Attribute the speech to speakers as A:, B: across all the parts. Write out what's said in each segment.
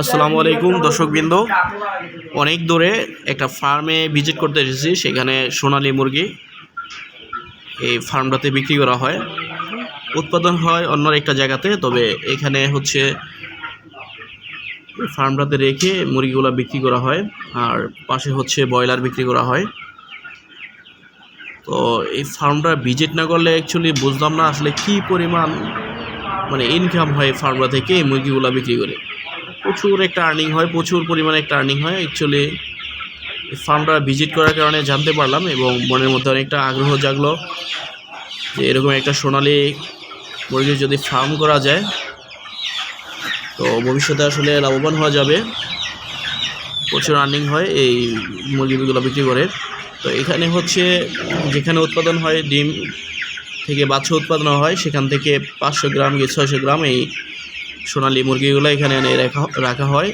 A: আসসালামু আলাইকুম, দর্শকবৃন্দ। অনেক দূরে একটা ফার্মে ভিজিট করতে এসেছি, সেখানে সোনালী মুরগি এই ফার্মটাতে বিক্রি করা হয়। উৎপাদন হয় অন্য একটা জায়গাতে, তবে এখানে হচ্ছে ফার্মটাতে রেখে মুরগিগুলো বিক্রি করা হয়, আর পাশে হচ্ছে ব্রয়লার বিক্রি করা হয়। তো এই ফার্মটা ভিজিট না করলে অ্যাকচুয়ালি বুঝলাম না আসলে কি পরিমাণ মানে ইনকাম হয় ফার্মটা থেকে মুরগিগুলো বিক্রি করে। প্রচুর একটা আর্নিং হয়, প্রচুর পরিমাণে একটা আর্নিং হয়। অ্যাকচুয়ালি ফার্মটা ভিজিট করার কারণে জানতে পারলাম এবং মনের মধ্যে অনেকটা আগ্রহ জাগলো যে এরকম একটা সোনালি মুরগির যদি ফার্ম করা যায়, তো ভবিষ্যতে আসলে লাভবান হওয়া যাবে। প্রচুর আর্নিং হয় এই মুরগিগুলো বিক্রি করে। তো এখানে হচ্ছে যেখানে উৎপাদন হয় ডিম থেকে বাচ্চা উৎপাদন হয়, সেখান থেকে পাঁচশো গ্রাম কি ছয়শো গ্রাম এই সোনালি মুরগিগুলো এখানে এনে রাখা রাখা হয়।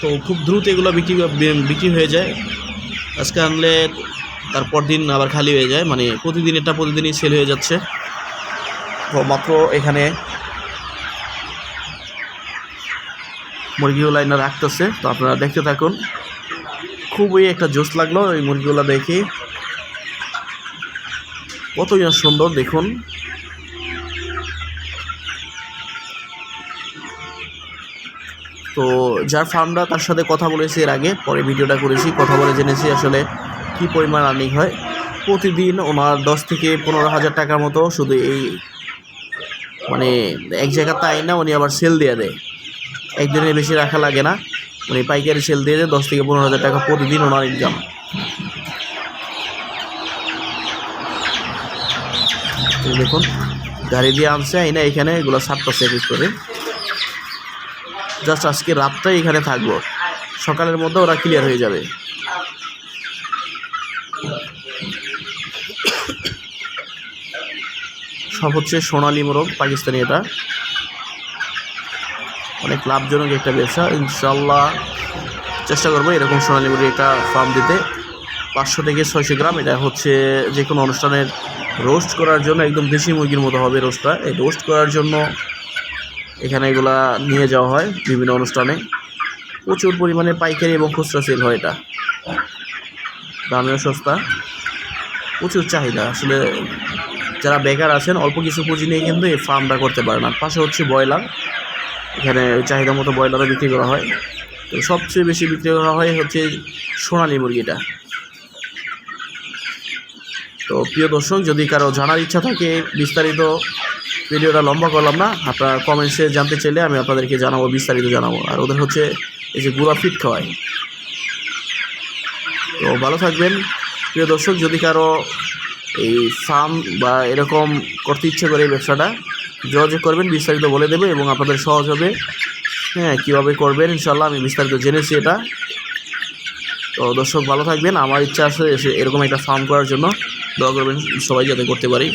A: তো খুব দ্রুত এগুলো বিক্রি বিক্রি হয়ে যায়। আজকে আনলে তারপর দিন আবার খালি হয়ে যায় মানে প্রতিদিন এটা প্রতিদিনই সেল হয়ে যাচ্ছে। তো মাত্র এখানে মুরগিগুলো এনে রাখতেছে। তো আপনারা দেখতে থাকুন। খুবই একটা জোশ লাগল এই মুরগিগুলো দেখে। কতই সুন্দর, দেখুন। তো যার ফার্মটা তার সাথে কথা বলেছি এর আগে, পরে ভিডিওটা করেছি, কথা বলে জেনেছি আসলে কি পরিমাণ আর্নিং হয়। প্রতিদিন ওনার দশ থেকে পনেরো হাজার টাকার মতো শুধু এই মানে এক জায়গা তাই না, উনি আবার সেল দিয়ে দেয়। একদিনের বেশি রাখা লাগে না, উনি পাইকারি সেল দিয়ে দেয়, দশ থেকে পনেরো হাজার টাকা প্রতিদিন ওনার ইনকাম দেখুন, গাড়ি দিয়ে আনছে আইনা এখানে এগুলো সাতটা এক করে। জাস্ট আজকে রাতটাই এখানে থাকব। সকালের মধ্যে ওরা ক্লিয়ার হয়ে যাবে। সব হচ্ছে সোনালি মোরগ, পাকিস্তানি এটা। অনেক লাভজনক একটা ব্যবসা। ইনশাল্লাহ চেষ্টা করব এরকম সোনালি মুরগি একটা ফার্ম দিতে। পাঁচশো থেকে ছয়শো গ্রাম, এটা হচ্ছে যে কোনো অনুষ্ঠানের রোস্ট করার জন্য, একদম দেশি মুরগির মতো হবে রোস্টটা এই রোস্ট করার জন্য এখানে এগুলা নিয়ে যাওয়া হয় বিভিন্ন অনুষ্ঠানে। প্রচুর পরিমাণে পাইকারি এবং খুচরা সেল হয় এটা। দামেও সস্তা। প্রচুর চাহিদা। আসলে যারা বেকার আছেন, অল্প কিছু পুঁজি নিয়ে কিন্তু এই ফার্মটা করতে পারেন। আর পাশে হচ্ছে ব্রয়লার। এখানে চাহিদা মতো ব্রয়লারও বিক্রি করা হয়। তো সবচেয়ে বেশি বিক্রি করা হয় হচ্ছে সোনালী মুরগিটা। তো প্রিয় দর্শক, যদি কারও জানার ইচ্ছা থাকে বিস্তারিত ভিডিওটা লম্বা করলাম না। আপনারা কমেন্টসে জানতে চাইলে আমি আপনাদেরকে জানাব, বিস্তারিত জানাব। আর ওদের হচ্ছে এই যে গুঁড়া ফিট খাওয়ায়। তো ভালো থাকবেন। প্রিয় দর্শক, যদি কারও এই ফার্ম বা এরকম করতে ইচ্ছে করে এই ব্যবসাটা, যোগাযোগ করবেন, বিস্তারিত বলে দেবে এবং আপনাদের সহজ হবে। হ্যাঁ কীভাবে করবেন ইনশাল্লাহ আমি বিস্তারিত জেনেছি এটা। তো দর্শক, ভালো থাকবেন। আমার ইচ্ছা আছে এরকম একটা ফার্ম করার জন্য দোয়া করবেন সবাই যাতে করতে পারি।